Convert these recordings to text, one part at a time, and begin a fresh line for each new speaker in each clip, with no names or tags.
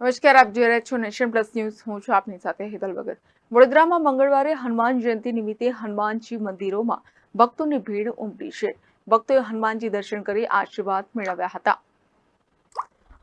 નમસ્કાર, આપ જોઈ રહ્યા છો નેશન પ્લસ ન્યૂઝ. હું છું આપની સાથે હેતલ વગર વડોદરામાં મંગળવારે હનુમાન જયંતિ નિમિત્તે હનુમાનજી મંદિરોમાં ભક્તોની ભીડ ઉમટી છે. ભક્તોએ હનુમાનજી દર્શન કરી આશીર્વાદ મેળવ્યા હતા.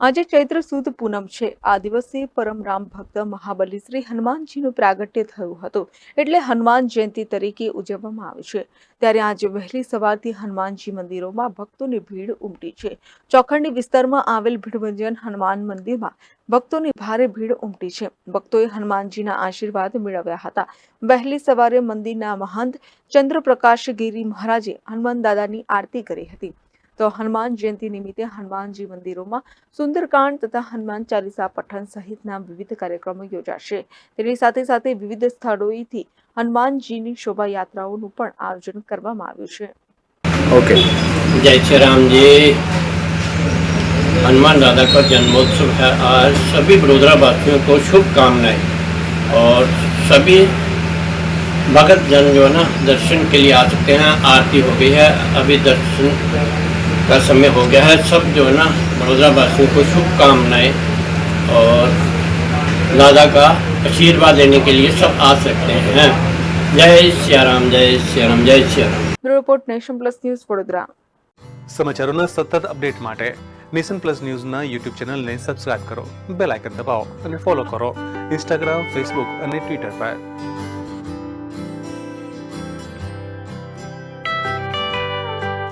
આજે ચૈત્ર સુદ પૂનમ છે. આ દિવસે પરમ રામ ભક્ત મહાબલી શ્રી હનુમાનજીનું પ્રાગટ્ય થયું હતું. એટલે હનુમાન જયંતિ તરીકે ઉજવવામાં આવે છે. ત્યારે આજે વહેલી સવારથી હનુમાનજી મંદિરોમાં ભક્તોની ભીડ ઉમટી છે. ચોખંડી વિસ્તારમાં આવેલ ભીડભંજન હનુમાન મંદિરમાં ભક્તોની ભારે ભીડ ઉમટી છે. ભક્તોએ હનુમાનજીના આશીર્વાદ મેળવ્યા હતા. વહેલી સવારે મંદિરના મહંત ચંદ્રપ્રકાશ ગીરી મહારાજે હનુમાન દાદાની આરતી કરી હતી. તો હનુમાન જયંતિ નિમિત્તે હનુમાનજી મંદિરોમાં સુંદરકાંડ તથા હનુમાન ચાલીસા પઠન સહિતના વિવિધ કાર્યક્રમો યોજાશે તેની સાથે સાથે વિવિધ સ્થળોએથી હનુમાનજીની શોભાયાત્રાઓનું પણ આયોજન કરવામાં આવ્યું છે
ओके
जय श्री राम जी हनुमान दादा का जन्मोत्सव है आज सभी बड़ोदरा वासियों को शुभकामनाएं और सभी भगत जन जो है ना दर्शन के लिए आ सकते हैं आरती हो गई है अभी दर्शन का समय हो गया है सब जो है ना बड़ोदरा वासियों को शुभकामनाएं और दादा का आशीर्वाद लेने के लिए सब आ सकते हैं जय श्री राम जय श्री राम जय Shri Ram
bureau report Nation Plus News Vadodara
સમાચારોના સતત અપડેટ માટે નેશન પ્લસ ન્યૂઝના યુટ્યુબ ચેનલને સબસ્ક્રાઇબ કરો બેલ આઇકન દબાવો અને ફોલો કરો ઇન્સ્ટાગ્રામ ફેસબુક અને ટ્વિટર પર